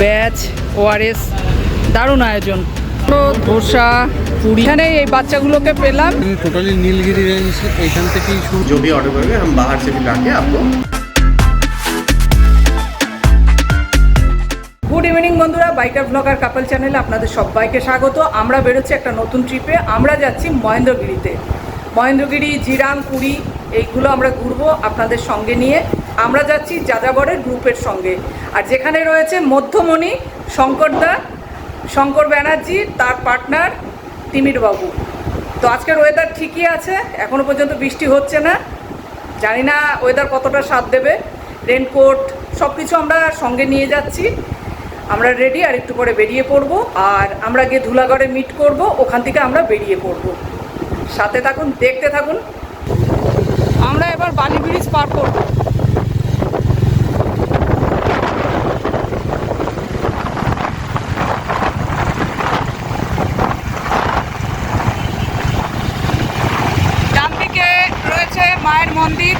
Batch ORS দারুণ আয়োজন ধোসা পুরি এখানে এই বাচ্চাগুলোকে পেলাম टोटली नीलगिरी रेंज एखान থেকেই শুরু जो भी ऑर्डर करेंगे हम बाहर से भी ला के आपको গুড ইভিনিং বন্ধুরা বাইকার ব্লগার কাপল চ্যানেলে আপনাদের সবাইকে স্বাগত আমরা বেরোচ্ছি একটা নতুন ট্রিপে আমরা যাচ্ছি মহেন্দ্রগিরিতে মহেন্দ্রগিরি জিরাং পুরী এইগুলো আমরা ঘুরবো আপনাদের সঙ্গে নিয়ে আমরা যাচ্ছি যাযাবরের গ্রুপের সঙ্গে। আর যেখানে রয়েছে মধ্যমণি, শঙ্করদা, শঙ্কর ব্যানার্জি, তার পার্টনার তিমির বাবু তো আজকের ওয়েদার ঠিকই আছে এখনও পর্যন্ত বৃষ্টি হচ্ছে না। জানি না ওয়েদার কতটা সাথ দেবে। রেনকোট সব কিছু আমরা সঙ্গে নিয়ে যাচ্ছি। আমরা রেডি আর একটু পরে বেরিয়ে পড়ব। আর আমরা গিয়ে ধুলাগড়ে মিট করব, ওখান থেকে আমরা বেরিয়ে পড়ব। সাথে থাকুন, দেখতে থাকুন। আমরা এবার বালি ব্রিজ পার করব ডান দিকে রয়েছে মায়ের মন্দির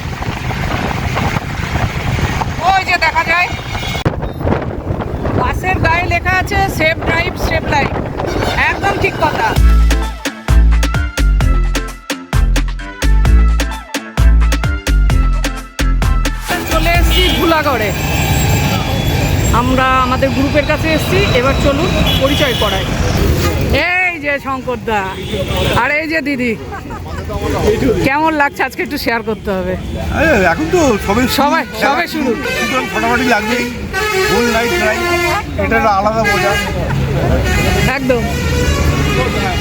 ওই যে দেখা যায় বাসের আছে সেফ ড্রাইভ সেফ লাইফ একদম ঠিক কথা। চলে এসেছি ধুলাগড়ে আমরা আমাদের গ্রুপের কাছে এসেছি, এবার চলুন পরিচয় করাই। এই যে শঙ্করদা, আর এই যে দিদি। কেমন লাগছে আজকে একটু শেয়ার করতে হবে? এখন তো সবে। সবাই- সবে শুরু। ফাটাফাটি লাগবেই। ফুল নাইট ড্রাইভ এটা একটা আলাদা মজা। একদম।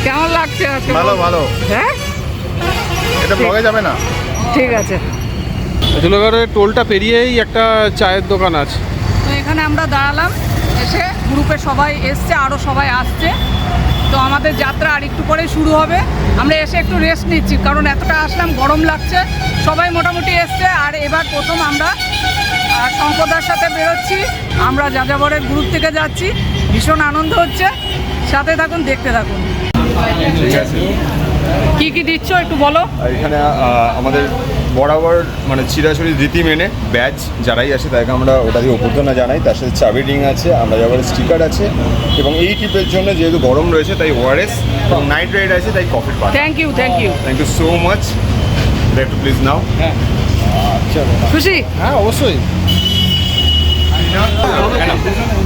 কেমন লাগছে আজকে? ভালো ভালো। হ্যাঁ? এটা ব্লগে যাবে না? ঠিক আছে। ধুলাগড়ের টোলটা পেরিয়েই একটা চায়ের দোকান আছে। তো এখানে আমরা দাঁড়ালাম এসে গ্রুপে সবাই এসছে আরও সবাই আসছে। তো আমাদের যাত্রা আর একটু পরে শুরু হবে। আমরা এসে একটু রেস্ট নিচ্ছি কারণ এতটা আসলাম গরম লাগছে। সবাই মোটামুটি এসছে আর এবার প্রথম আমরা আর শঙ্করদার সাথে বেরোচ্ছি। আমরা যাযাবরের গ্রুপ থেকে যাচ্ছি। ভীষণ আনন্দ হচ্ছে। সাথে থাকুন দেখতে থাকুন। কি কি দিচ্ছ একটু বলো? এখানে আমাদের বরাবর মানে চিরাচরি রীতি মেনে ব্যাচ যারাই আসে তাদেরকে আমরা ওটা দিয়ে অভ্যর্থনা জানাই। তার সাথে চাবি রিং আছে আমরা যাবার স্টিকার আছে এবং এই ট্রিপের জন্য যেহেতু গরম রয়েছে তাই ওআরএস এবং নাইট রাইড আছে তাই কফির part thank you thank you thank you so much একটু প্লিজ নাও হ্যাঁ। খুশি? হ্যাঁ অবশ্যই।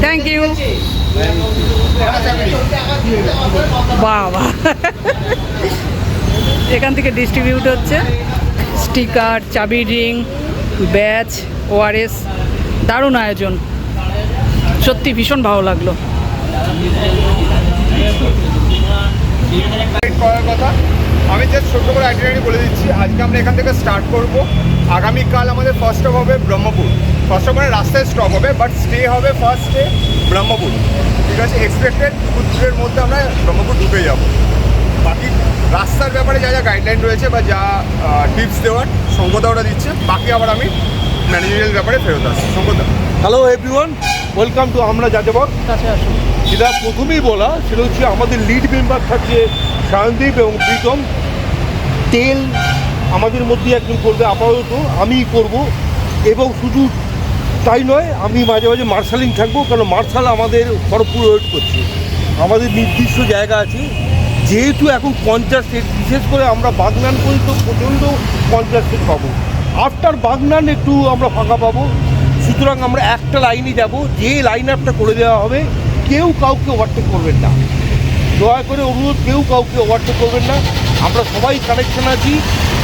থ্যাংক ইউ বাবা এখান থেকে ডিস্ট্রিবিউট হচ্ছে। স্টিকার চাবি রিং, ব্যাচ, ওআরএস, দারুণ আয়োজন। সত্যি ভীষণ ভালো লাগল। করার কথা। আমি জাস্ট ছোট্ট করে আইডিয়াটি বলে দিচ্ছি। আজকে আমরা এখান থেকে স্টার্ট করব। আগামীকাল আমাদের ফার্স্ট স্টপ হবে ব্রহ্মপুর। ফার্স্ট স্টপ মানে রাস্তায় স্টপ হবে বাট স্টে হবে ফার্স্ট ডে ব্রহ্মপুর। ঠিক আছে এক্সপেক্টেড দুপুরের মধ্যে আমরা ব্রহ্মপুর ঢুকে যাব। বাকি রাস্তার ব্যাপারে যা যা গাইডলাইন রয়েছে বা যা টিপস দেওয়ার সঙ্গতা ওরা দিচ্ছে বাকি আবার আমি ম্যানেজারিয়াল ব্যাপারে ফেরত আসছি। সঙ্গতা। হ্যালো এভরিওয়ান ওয়েলকাম টু আমরা যাযাবর কাছে আসুন। যেটা প্রথমেই বলা সেটা হচ্ছে আমাদের লিড মেম্বার থাকছে সায়নদীপ এবং প্রীতম। তেল আমাদের মধ্যে একজন করবে আপাতত আমিই করব। এবং শুধু তাই নয় আমি মাঝে মাঝে মার্শালিং থাকব কারণ মার্শাল আমাদের ভরপুর ওয়েট করছে। আমাদের নির্দিষ্ট জায়গা আছে। যেহেতু এখন পঞ্চাশ সেট বিশেষ করে আমরা বাগনান করি, তো প্রচণ্ড পঞ্চাশ সেট পাবো। আফটার বাগনান একটু আমরা ফাঁকা পাবো। সুতরাং আমরা একটা লাইনে যাব, যে লাইন আপটা করে দেওয়া হবে, কেউ কাউকে ওভারটেক করবেন না। দয়া করে অনুরোধ, কেউ কাউকে ওভারটেক করবেন না। আমরা সবাই কানেকশন আছি।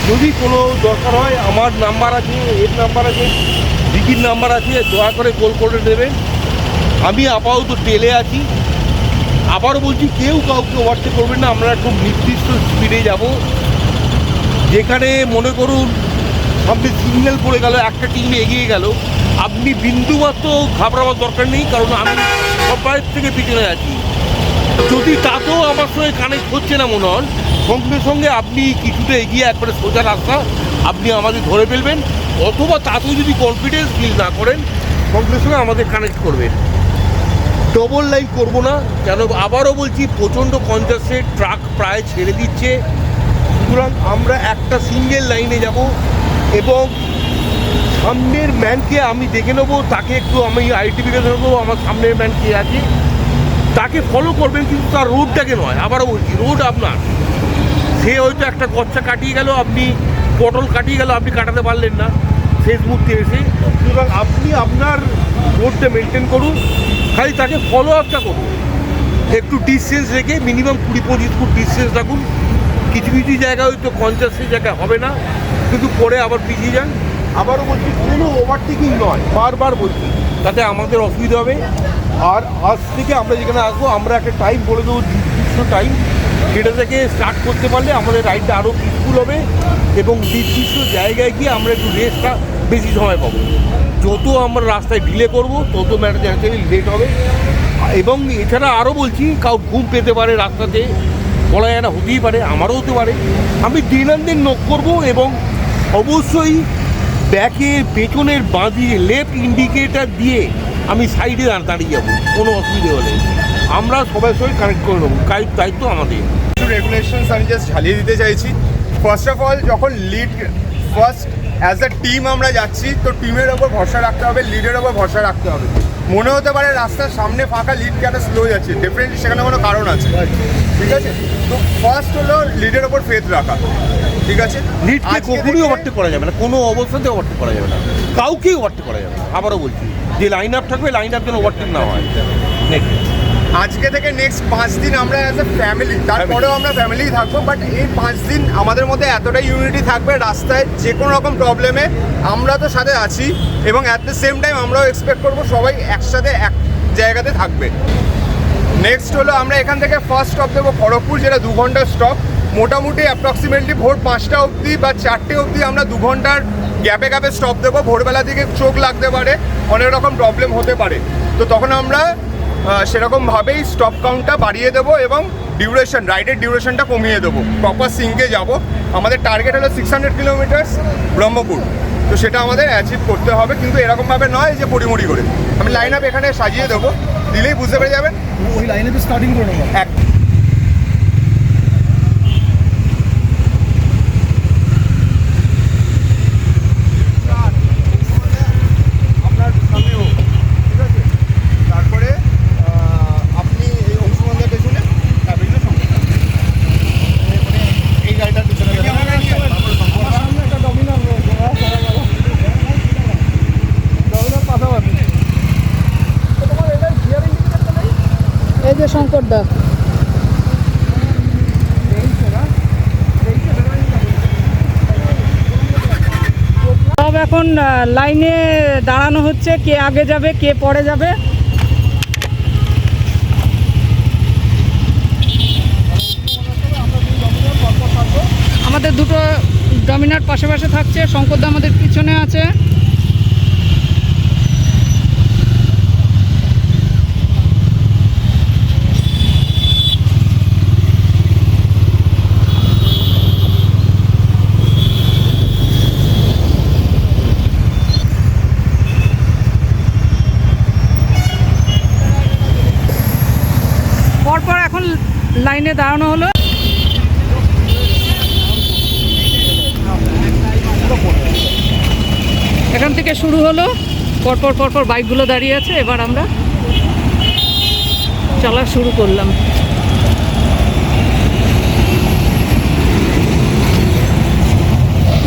যদি কোনো দরকার হয়, আমার নাম্বার আছে, এর নাম্বার আছে, দিদির নাম্বার আছে, দয়া করে কল করে দেবেন। আমি আপাতত টেলে আছি। আবারও বলছি, কেউ কাউকে ওভারটেক করবেন না, আমরা খুব নির্দিষ্ট স্পিডে যাব। যেখানে মনে করুন, সামনে সিগন্যাল পড়ে গেল, একটা টিম এগিয়ে গেল। আপনি বিন্দুমাত্র ঘাবড়াবার দরকার নেই, কারণ আমি সবাই থেকে পিছনে আছি। যদি তাতেও আমার সঙ্গে কানেক্ট হচ্ছে না মনে হন সঙ্গে সঙ্গে আপনি কিছুটা এগিয়ে একবারে সোজা রাস্তা আপনি আমাদের ধরে ফেলবেন, অথবা তাতেও যদি কনফিডেন্স ফিল না করেন, সঙ্গে সঙ্গে আমাদের কানেক্ট করবেন। ডবল লাইন করব না। কেন আবারও বলছি, প্রচণ্ড কনজাস্টেড ট্রাক প্রায় ছেড়ে দিচ্ছে। সুতরাং আমরা একটা সিঙ্গেল লাইনে যাব এবং সামনের ম্যানকে আমি দেখে নেব, তাকে একটু আমি আইডেন্টিফিকেশন করব আমার সামনের ম্যান কে আছে। তাকে ফলো করবেন কিন্তু তার রোডটাকে নয়, আবারও বলছি রোড আপনার। সে হয়তো একটা গচ্চা কাটিয়ে গেল, আপনি পটল কাটিয়ে গেল, আপনি কাটাতে পারলেন না। শেষ মুহূর্তে এসে। সুতরাং আপনি আপনার রোডটা মেনটেন করুন খালি তাকে ফলো আপটা করুন। একটু ডিস্টেন্স রেখে মিনিমাম কুড়ি পঁচিশ ফুট ডিস্টেন্স রাখুন। কিছু কিছু জায়গায় হয়তো কনসাসের জায়গায় হবে না কিন্তু পরে আবার পিছিয়ে যান। আবারও বলছি কোনো ওভারটেকিং নয় বারবার বলছি। তাতে আমাদের অসুবিধা হবে। আর আজ থেকে আমরা যেখানে আসব আমরা একটা টাইম বলে দেবো নির্দিষ্ট টাইম সেটা থেকে স্টার্ট করতে পারলে আমাদের রাইডটা আরও হবে এবং নির্দিষ্ট জায়গায় গিয়ে আমরা একটু রেস্টটা বেশি সময় পাবো। যত আমরা রাস্তায় ডিলে করব, তত ম্যাটার লেট হবে। এবং এছাড়া আরও বলছি, কাউ ঘুম পেতে পারে রাস্তাতে, বলা যায় না, হতেই পারে, আমারও হতে পারে। আমি দিন আন দিন নোক করব এবং অবশ্যই ব্যাকের পেছনের বাঁ দিয়ে লেফট ইন্ডিকেটার দিয়ে আমি সাইডে দাঁড়িয়ে যাব, কোনো অসুবিধে হলে। আমরা সবাই সবাই কানেক্ট করে নেব দায়িত্ব আমাদের। রেগুলেশনস আমি জাস্ট ঝালিয়ে দিতে চাইছি। ফার্স্ট অফ অল যখন lead first as a team আমরা যাচ্ছি তো টিমের ওপর ভরসা রাখতে হবে লিডের ওপর ভরসা রাখতে হবে। মনে হতে পারে রাস্তার সামনে ফাঁকা লিড কেন স্লো যাচ্ছে ডেফিনেটলি সেখানে কোনো কারণ আছে। ঠিক আছে? তো ফার্স্ট হলো লিডের ওপর ফেথ রাখা। ঠিক আছে? লিডকে কখনোই ওভারটেক করা যাবে না কোনো অবস্থাতে ওভারটেক করা যাবে না। কাউকেই ওভারটেক করা যাবে না আবারও বলছি যে লাইন আপ থাকবে লাইন আপ যেন ওভারটেক না হয়। নেক্সট আজকে থেকে নেক্সট পাঁচ দিন আমরা অ্যাজ এ ফ্যামিলি তারপরেও আমরা ফ্যামিলি থাকব বাট এই পাঁচ দিন আমাদের মধ্যে এতটাই ইউনিটি থাকবে রাস্তায় যে কোনো রকম প্রবলেমে আমরা তো সাথে আছি এবং অ্যাট দ্য সেম টাইম আমরাও এক্সপেক্ট করব সবাই একসাথে এক জায়গাতে থাকবে। নেক্সট হলো আমরা এখান থেকে ফার্স্ট স্টপ দেবো খড়গপুর যেটা দু ঘণ্টার স্টপ মোটামুটি অ্যাপ্রক্সিমেটলি ভোর পাঁচটা অবধি বা চারটে অবধি আমরা দু ঘণ্টার গ্যাপে গ্যাপে স্টপ দেবো। ভোরবেলা দিকে চোখ লাগতে পারে অনেক রকম প্রবলেম হতে পারে। তো তখন আমরা সেরকমভাবেই স্টপ কাউন্টটা বাড়িয়ে দেবো এবং ডিউরেশন রাইডের ডিউরেশনটা কমিয়ে দেবো। প্রপার সিঙ্কে যাব। আমাদের টার্গেট হলো সিক্স হান্ড্রেড কিলোমিটার্স ব্রহ্মপুর। তো সেটা আমাদের অ্যাচিভ করতে হবে কিন্তু এরকমভাবে নয় যে পরিমরি করে। আমি লাইন আপ এখানে সাজিয়ে দেবো। দিলেই বুঝতে পেরে যাবেন। ওই লাইনে তো স্টার্টিং করে নেব এক আপনার সামনে হোক ঠিক আছে তারপরে আহ, আপনি এই অংশবন্ধের পেছনে তার পেছনে সঙ্গে মানে এই গাড়িটার পেছনে গেলে তারপরে সঙ্গে- সামনে একটা ডমিনার রয়েছে হ্যাঁ, চলা গেল। ডমিনার পাশাপাশি তো তোমার এটা গিয়ার ইন্ডিকেটারটা নেই শঙ্কর দা। সব এখন লাইনে দাঁড়ানো হচ্ছে, কে আগে যাবে, কে পরে যাবে। আমাদের দুটো ডমিনার পাশে পাশে থাকছে শঙ্করদা আমাদের পিছনে আছে পরপর এখন লাইনে দাঁড়ানো হলো। এখান থেকে শুরু হলো। পরপর পরপর বাইকগুলো দাঁড়িয়ে আছে। এবার আমরা চলা শুরু করলাম।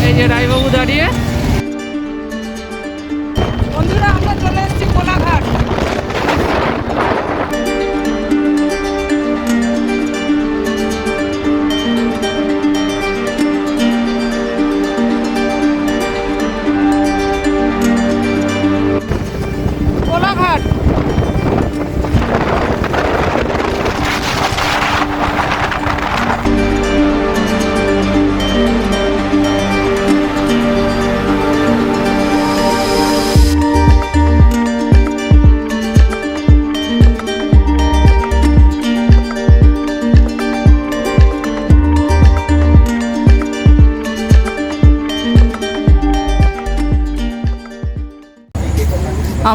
এই যে রায়বাবু দাঁড়িয়ে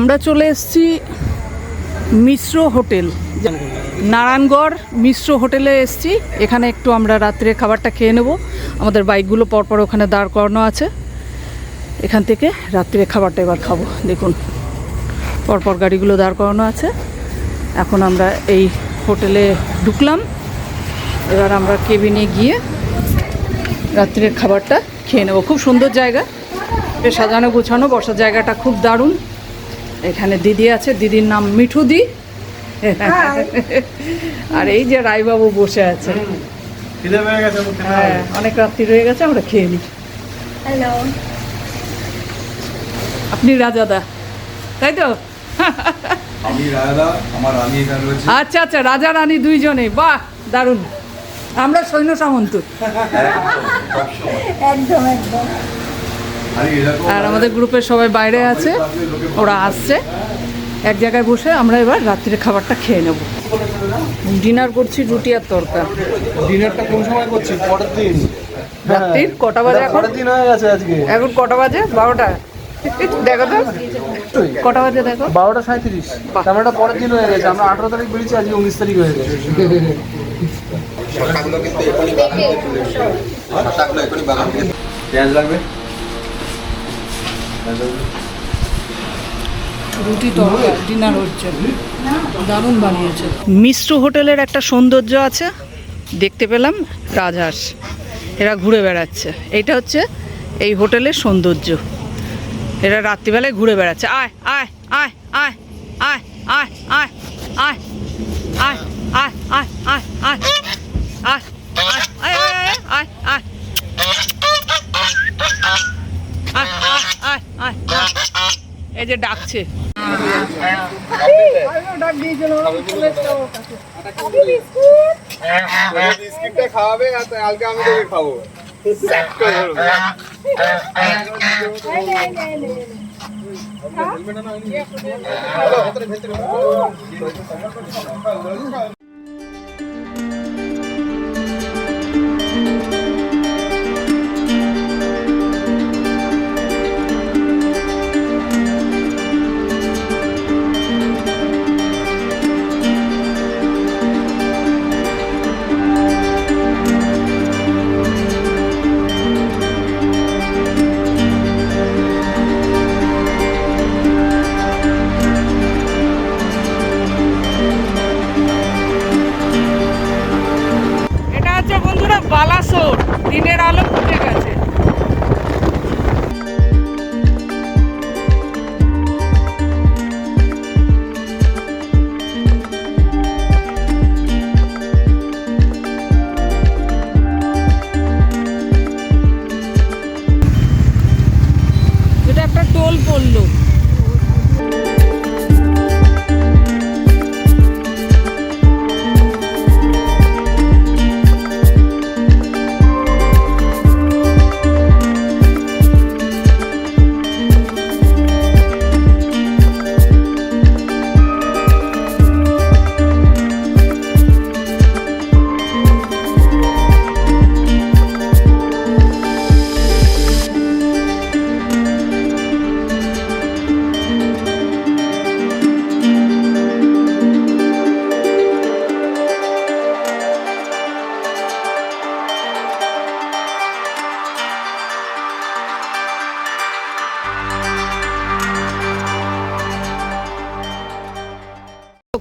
আমরা চলে এসেছি মিশ্র হোটেল। নারায়ণগড় মিশ্র হোটেলে এসেছি। এখানে একটু আমরা রাত্রে খাবারটা খেয়ে নেব। আমাদের বাইকগুলো পরপর ওখানে দাঁড় করানো আছে। এখান থেকে রাত্রে খাবারটা এবার খাব। দেখুন, পরপর গাড়িগুলো দাঁড় করানো আছে। এখন আমরা এই হোটেলে ঢুকলাম। এবার আমরা কেবিনে গিয়ে রাত্রের খাবারটা খেয়ে নেব। খুব সুন্দর জায়গা। সাজানো গোছানো, বসার জায়গাটা খুব দারুণ। এখানে দিদি আছে দিদির নাম মিঠু মিঠুদি আর এই যে রায়বাবু বসে আছে। হ্যাঁ অনেক রাত্রি রয়ে গেছে আমরা খেয়ে নিই। হ্যালো আপনি রাজাদা তাই তো? আচ্ছা আচ্ছা রাজা রানী দুইজনে বাহ দারুণ। আমরা সৈন্য সামন্ত। একদম একদম। আর আমাদের গ্রুপের সবাই বাইরে আছে ওরা আসছে। এক জায়গায় বসে আমরা এবার রাত্রির খাবারটা খেয়ে নেব। ডিনার করছি রুটি আর তরকা। ডিনারটা কোন সময় করছি? পরের দিন। রাত্রির কটা বাজে এখন? পরের দিন হয়ে গেছে আজকে। এখন কটা বাজে? বারোটা। দেখো তো। কটা বাজে দেখো? বারোটা সাঁত্রিশ ক্যামেরাটা পরের দিন হয়ে গেছে। আমরা আঠারো তারিখ বেরিয়েছি আজকে উনিশ তারিখ হয়ে গেছে। পেঁয়াজ লাগবে? মিশ্র হোটেলের একটা সৌন্দর্য আছে দেখতে পেলাম রাজহাঁস এরা ঘুরে বেড়াচ্ছে এটা হচ্ছে এই হোটেলের সৌন্দর্য এরা রাত্রিবেলায় ঘুরে বেড়াচ্ছে আয় আয় আয় আয় আয় আয় আয় আয় আয় আয় আয় আয় আয় এই যে ডাকছে। খাওয়াবে বালাসোর দিনের আলো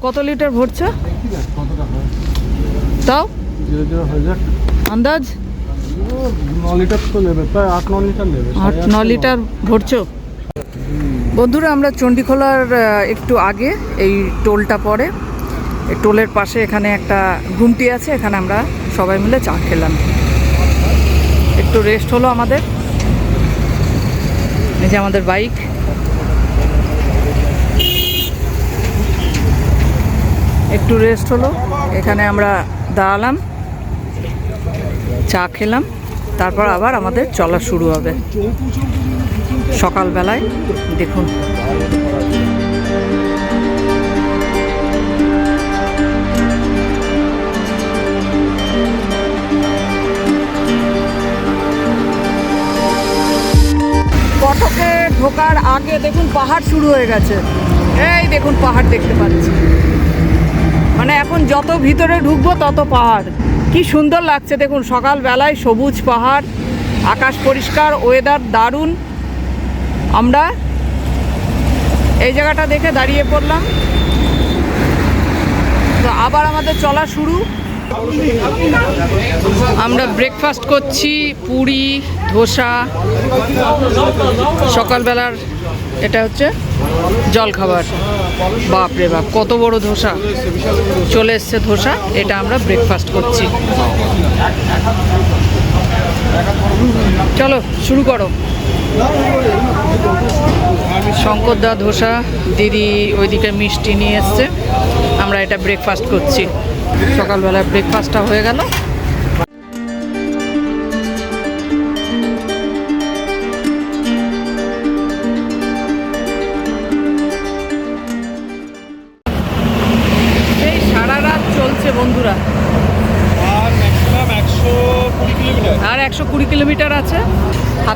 কত লিটার ভরছে? তাও? আন্দাজ? আট, ন লিটার নেবে বন্ধুরা, আমরা চণ্ডীখোলার একটু আগে এই টোলটা পড়ে টোলের পাশে এখানে একটা ঘুমটি আছে, এখানে আমরা সবাই মিলে চা খেলাম। একটু রেস্ট হলো আমাদের। এই যে আমাদের বাইক একটু রেস্ট হলো। এখানে আমরা দাঁড়ালাম, চা খেলাম, তারপর আবার আমাদের চলা শুরু হবে। সকালবেলায় দেখুন। কটকে ঢোকার আগে দেখুন পাহাড় শুরু হয়ে গেছে। এই দেখুন পাহাড় দেখতে পাচ্ছি। মানে এখন যত ভিতরে ঢুকবো তত পাহাড়। কি সুন্দর লাগছে দেখুন, সকালবেলায় সবুজ পাহাড়, আকাশ পরিষ্কার ওয়েদার দারুণ। আমরা এই জায়গাটা দেখে দাঁড়িয়ে পড়লাম। তো আবার আমাদের চলা শুরু। আমরা ব্রেকফাস্ট করছি, পুরি, ধোসা, সকালবেলার এটা হচ্ছে জলখাবার। বাপ রে বাপ, কত বড় ধোসা। চলে এসছে ধোসা, এটা আমরা ব্রেকফাস্ট করছি। চলো, শুরু করো। শঙ্করদা ধোসা, দিদি ওইদিকে মিষ্টি নিয়ে এসছে। আমরা এটা ব্রেকফাস্ট করছি। সকালবেলা ব্রেকফাস্টটা হয়ে গেল।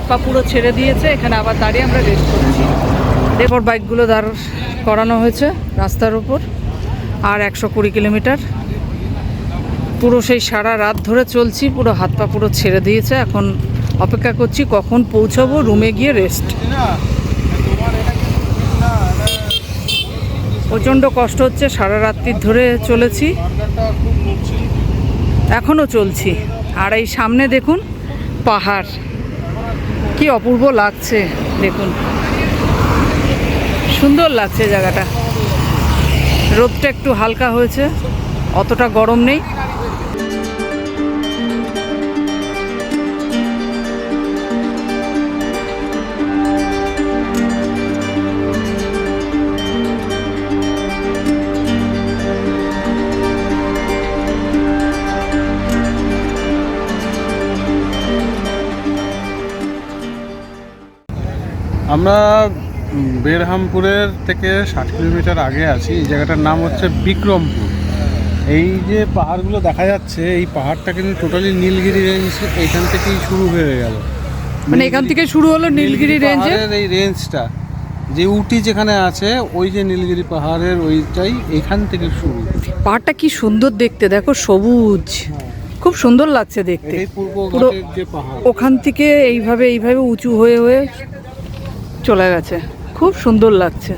পা পুরো ছেড়ে দিয়েছে, এখানে আবার দাঁড়িয়ে আমরা রেস্ট করছি। এরপর বাইকগুলো দাঁড় করানো হয়েছে রাস্তার উপর, আর একশো কুড়ি কিলোমিটার। পুরো সেই সারা রাত ধরে চলছি, পুরো হাত পা পুরো ছেড়ে দিয়েছে। এখন অপেক্ষা করছি কখন পৌঁছাবো রুমে গিয়ে রেস্ট প্রচণ্ড কষ্ট হচ্ছে, সারা রাত্রি ধরে চলেছি। এখনও চলছি। আর এই সামনে দেখুন, পাহাড়। কি অপূর্ব লাগছে দেখুন। সুন্দর লাগছে জায়গাটা। রোদটা একটু হালকা হয়েছে অতটা গরম নেই। আমরা বেরহামপুরের থেকে ষাট কিলোমিটার আগে আছি। এই জায়গাটার নাম হচ্ছে বিক্রমপুর। এই যে পাহাড়গুলো দেখা যাচ্ছে এই পাহাড়টা কিন্তু টোটালি নীলগিরি রেঞ্জ এইখান থেকেই শুরু হয়ে গেল। মানে এখান থেকে শুরু হলো নীলগিরি রেঞ্জের এই রেঞ্জটা যে উটি যেখানে আছে ওই যে নীলগিরি পাহাড়ের ওইটাই এখান থেকে শুরু। পাহাড়টা কি সুন্দর দেখতে দেখো সবুজ। খুব সুন্দর লাগছে দেখতে। পূর্ব পুরো যে পাহাড়। ওখান থেকে এইভাবে এইভাবে উঁচু হয়ে হয়ে চলে গেছে। খুব সুন্দর লাগছে।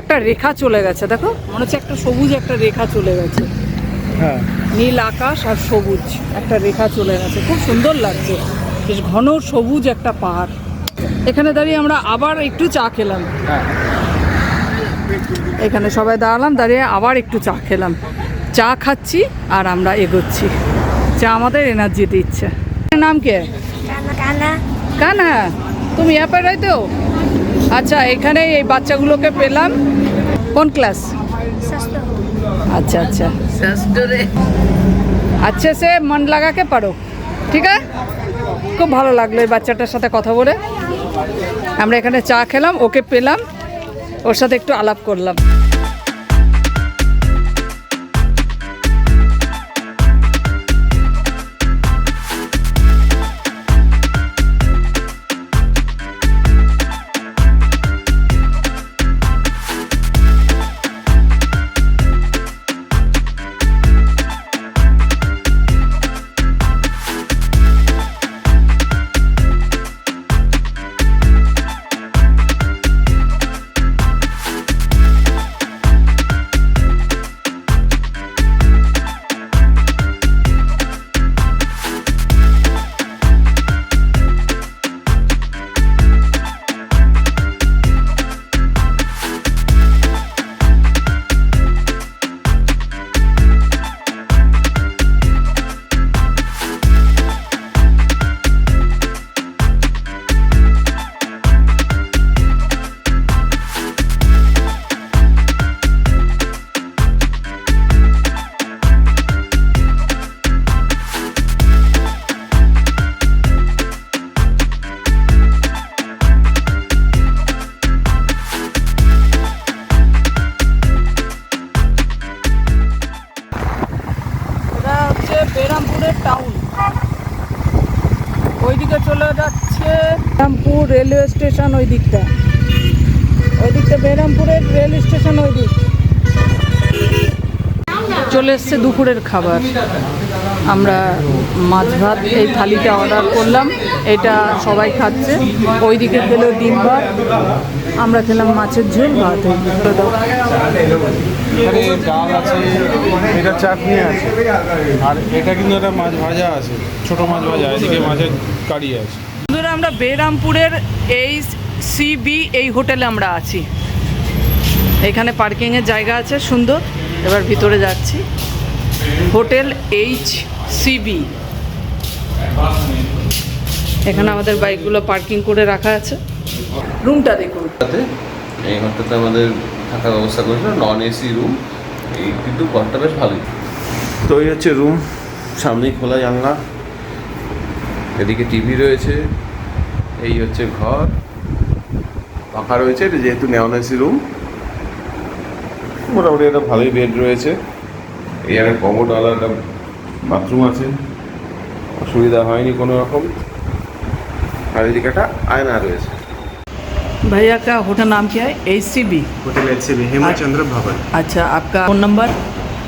একটা রেখা চলে গেছে দেখো? মনে হচ্ছে একটা সবুজ একটা রেখা চলে গেছে। হ্যাঁ। নীল আকাশ আর সবুজ একটা রেখা চলে গেছে। খুব সুন্দর লাগছে। বেশ ঘন সবুজ একটা পাহাড়। এখানে দাঁড়িয়ে আমরা আবার একটু চা খেলাম। হ্যাঁ। এখানে সবাই দাঁড়ালাম দাঁড়িয়ে আবার একটু চা খেলাম। চা খাচ্ছি আর আমরা এগোচ্ছি। চা আমাদের এনার্জি দিচ্ছে নাম কে? কানা। তুমি অ্যাপার হয়তো আচ্ছা এখানে এই বাচ্চাগুলোকে পেলাম। কোন ক্লাস? আচ্ছা আচ্ছা। আচ্ছা সে মন লাগাকে পারো। ঠিক আছে? খুব ভালো লাগল এই বাচ্চাটার সাথে কথা বলে। আমরা এখানে চা খেলাম ওকে পেলাম। ওর সাথে একটু আলাপ করলাম। চলে এসছে দুপুরের খাবার। আমরা মাছ ভাত এই থালিটা অর্ডার করলাম। এটা সবাই খাচ্ছে। ওইদিকে খেলো ডিম ভাত। আমরা খেলাম মাছের ঝোল ভাত ডাল আছে এটা চাটনি আছে। আর এটা কিন্তু একটা মাছ ভাজা আছে ছোট মাছ ভাজা এদিকে মাছের কারি আছে। বন্ধুরা আমরা বেরামপুরের এই সিবি এই হোটেলে আমরা আছি। এখানে পার্কিংয়ের জায়গা আছে সুন্দর। এবার ভিতরে যাচ্ছি। হোটেল এইচ সিবি এখানে আমাদের বাইকগুলো পার্কিং করে রাখা আছে। রুমটা দেখুন। এই ঘরটাতে আমাদের থাকার ব্যবস্থা করেছিল নন এসি রুম। এই কিন্তু ঘরটা বেশ ভালোই। তো এই হচ্ছে রুম সামনেই খোলা জানলা। এদিকে টিভি রয়েছে এই হচ্ছে ঘর। পাখা রয়েছে এটা যেহেতু নন এসি রুম। মোটামুটি একটা ভালোই বেড রয়েছে এই একটা কমোড আলাদা একটা বাথরুম আছে অসুবিধা হয়নি কোনো রকম আর এদিকে একটা আয়না রয়েছে भैया का होटल नाम क्या है H C B hotel H C B Hemchandra Bhavan अच्छा आपका phone number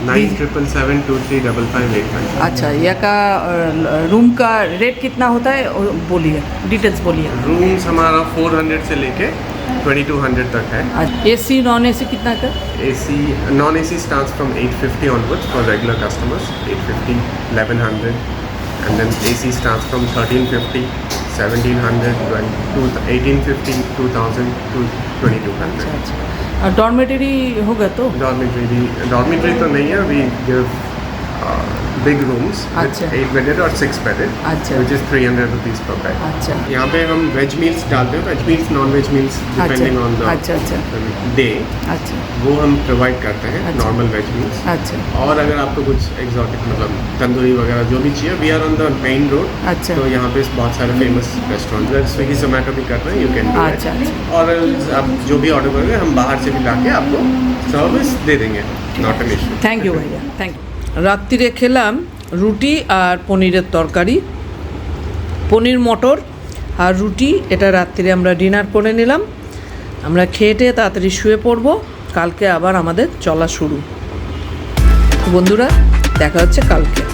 nine triple seven two three double five eight five अच्छा यह का रूम का रेट कितना होता है? बोलिए डिटेल्स बोलिए। रूम्स हमारा फोर हंड्रेड से लेके ट्वेंटी टू हंड्रेड तक है। ए सी नॉन ए सी कितना का A C non A C start from eight fifty onwards for regular customers eight fifty eleven hundred and then A C start from thirteen fifty seventeen hundred eighteen fifty two thousand two twenty two hundred dormitory होगा तो? Dormitory dormitory तो नहीं है we give big rooms eight bedded और six bedded which is three hundred rupees per bed यहाँ पे हम veg meals डालते हैं veg meals non veg meals depending on the day वो हम प्रोवाइड करते हैं नॉर्मल वेज मील्स और अगर आपको कुछ एग्जॉटिक मतलब तंदूरी वगैरह जो भी चाहिए we are on the main road तो यहाँ पे बहुत सारे फ़ेमस रेस्टोरेंट अगर स्विगी जोमेटो भी करते हैं यू कैन और आप जो भी ऑर्डर करोगे हम बाहर से भी ला आपको सर्विस दे देंगे not an issue thank you भैया। थैंक यू রাত্রিরে খেলাম রুটি আর পনিরের তরকারি। পনির মটর আর রুটি, এটা রাত্রিরে আমরা ডিনার করে নিলাম। আমরা খেয়ে টেয়ে তাড়াতাড়ি শুয়ে পড়ব। কালকে আবার আমাদের চলা শুরু। বন্ধুরা, দেখা হচ্ছে কালকে।